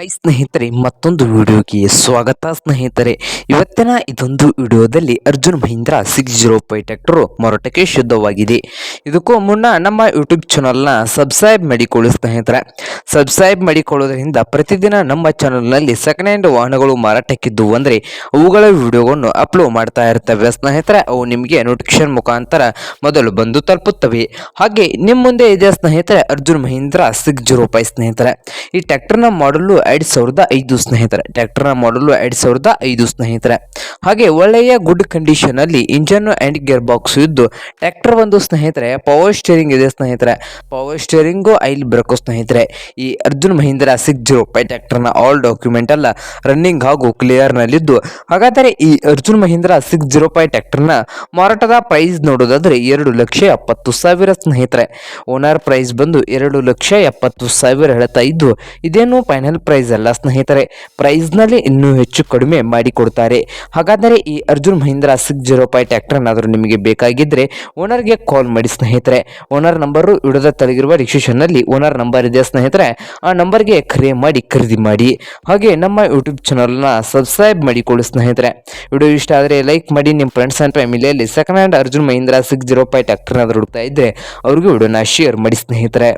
High ಸ್ನೇಹಿತರೆ, ಮತ್ತೊಂದು ವಿಡಿಯೋಗೆ ಸ್ವಾಗತ. ಸ್ನೇಹಿತರೆ, ಇವತ್ತಿನ ಇದೊಂದು ವಿಡಿಯೋದಲ್ಲಿ Arjun Mahindra six zero five tractor ಮಾರಾಟಕ್ಕೆ ಶುದ್ಧವಾಗಿದೆ. ಇದಕ್ಕೂ ಮುನ್ನ ನಮ್ಮ ಯೂಟ್ಯೂಬ್ ಚಾನಲ್ನ ಸಬ್ಸ್ಕ್ರೈಬ್ ಮಾಡಿಕೊಳ್ಳಿ ಸ್ನೇಹಿತರೆ. ಸಬ್ಸ್ಕ್ರೈಬ್ ಮಾಡಿಕೊಳ್ಳೋದ್ರಿಂದ ಪ್ರತಿದಿನ ನಮ್ಮ ಚಾನಲ್ನಲ್ಲಿ ಸೆಕೆಂಡ್ ಹ್ಯಾಂಡ್ ವಾಹನಗಳು ಮಾರಾಟಕ್ಕಿದ್ದು ಅಂದರೆ ಅವುಗಳ ವಿಡಿಯೋವನ್ನು ಅಪ್ಲೋಡ್ ಮಾಡ್ತಾ ಇರ್ತವೆ. ಸ್ನೇಹಿತರೆ, ಅವು ನಿಮಗೆ ನೋಟಿಫಿಕೇಶನ್ ಮುಖಾಂತರ ಮೊದಲು ಬಂದು ತಲುಪುತ್ತವೆ. ಹಾಗೆ ನಿಮ್ಮ ಮುಂದೆ ಇದೆ ಸ್ನೇಹಿತರೆ, Arjun Mahindra six zero five ಸ್ನೇಹಿತರೆ. ಈ ಟ್ಯಾಕ್ಟರ್ನ ಮಾಡಲು ಎರಡು ಸಾವಿರದ ಐದು ಸ್ನೇಹಿತರೆ. ಟ್ರ್ಯಾಕ್ಟರ್ನ ಮಾಡಲು ಎರಡು ಸಾವಿರದ ಐದು ಸ್ನೇಹಿತರೆ. ಹಾಗೆ ಒಳ್ಳೆಯ ಗುಡ್ ಕಂಡೀಷನ್ ಅಲ್ಲಿ ಇಂಜನ್ ಅಂಡ್ ಗೇರ್ ಬಾಕ್ಸ್ ಇದ್ದು ಟ್ರ್ಯಾಕ್ಟರ್ ಒಂದು ಸ್ನೇಹಿತರೆ ಪವರ್ ಸ್ಟೇರಿಂಗ್ ಇದೆ ಸ್ನೇಹಿತರೆ. ಪವರ್ ಸ್ಟೇರಿಂಗು ಐಲ್ ಬ್ರೇಕು ಸ್ನೇಹಿತರೆ. ಈ Arjun Mahindra six zero five ಟ್ರ್ಯಾಕ್ಟರ್ನ ಆಲ್ ಡಾಕ್ಯುಮೆಂಟ್ ಎಲ್ಲ ರನ್ನಿಂಗ್ ಹಾಗೂ ಕ್ಲಿಯರ್ ನಲ್ಲಿದ್ದು. ಹಾಗಾದರೆ ಈ Arjun Mahindra six zero five ಟ್ರ್ಯಾಕ್ಟರ್ನ ಮಾರಾಟದ ಪ್ರೈಸ್ ನೋಡೋದಾದರೆ ಎರಡು ಲಕ್ಷ ಎಪ್ಪತ್ತು ಸಾವಿರ ಸ್ನೇಹಿತರೆ. ಓನರ್ ಪ್ರೈಸ್ ಬಂದು ಎರಡು ಲಕ್ಷ ಎಪ್ಪತ್ತು ಸಾವಿರ ಹೇಳ್ತಾ ಇದ್ದು, ಇದೇನು ಫೈನಲ್ ಪ್ರೈಸ್ ಅಲ್ಲ ಸ್ನೇಹಿತರೆ. ಪ್ರೈಸ್ನಲ್ಲಿ ಇನ್ನೂ ಹೆಚ್ಚು ಕಡಿಮೆ ಮಾಡಿಕೊಡ್ತಾರೆ ಹಾಗಾದರೆ ಈ Arjun Mahindra six zero five tractor ಏನಾದರೂ ನಿಮಗೆ ಬೇಕಾಗಿದ್ದರೆ ಓನರ್ಗೆ ಕಾಲ್ ಮಾಡಿ ಸ್ನೇಹಿತರೆ. ಓನರ್ ನಂಬರು ಇಡದ ತಲಗಿರುವ ನಲ್ಲಿ ಓನರ್ ನಂಬರ್ ಇದೆ ಸ್ನೇಹಿತರೆ. ಆ ನಂಬರ್ಗೆ ಕರೆ ಮಾಡಿ ಖರೀದಿ ಮಾಡಿ. ಹಾಗೆ ನಮ್ಮ ಯೂಟ್ಯೂಬ್ ಚಾನಲ್ನ ಸಬ್ಸ್ಕ್ರೈಬ್ ಮಾಡಿಕೊಳ್ಳಿ ಸ್ನೇಹಿತರೆ. ವಿಡಿಯೋ ಇಷ್ಟ ಆದರೆ ಲೈಕ್ ಮಾಡಿ. ನಿಮ್ಮ ಫ್ರೆಂಡ್ಸ್ ಆ್ಯಂಡ್ ಫ್ಯಾಮಿಲಿಯಲ್ಲಿ second hand Arjun Mahindra six zero five tractor ಏನಾದರೂ ಹುಡುಕ್ತಾ ಇದ್ದರೆ ಅವ್ರಿಗೂ ವಿಡಿಯೋನ ಶೇರ್ ಮಾಡಿ ಸ್ನೇಹಿತರೆ.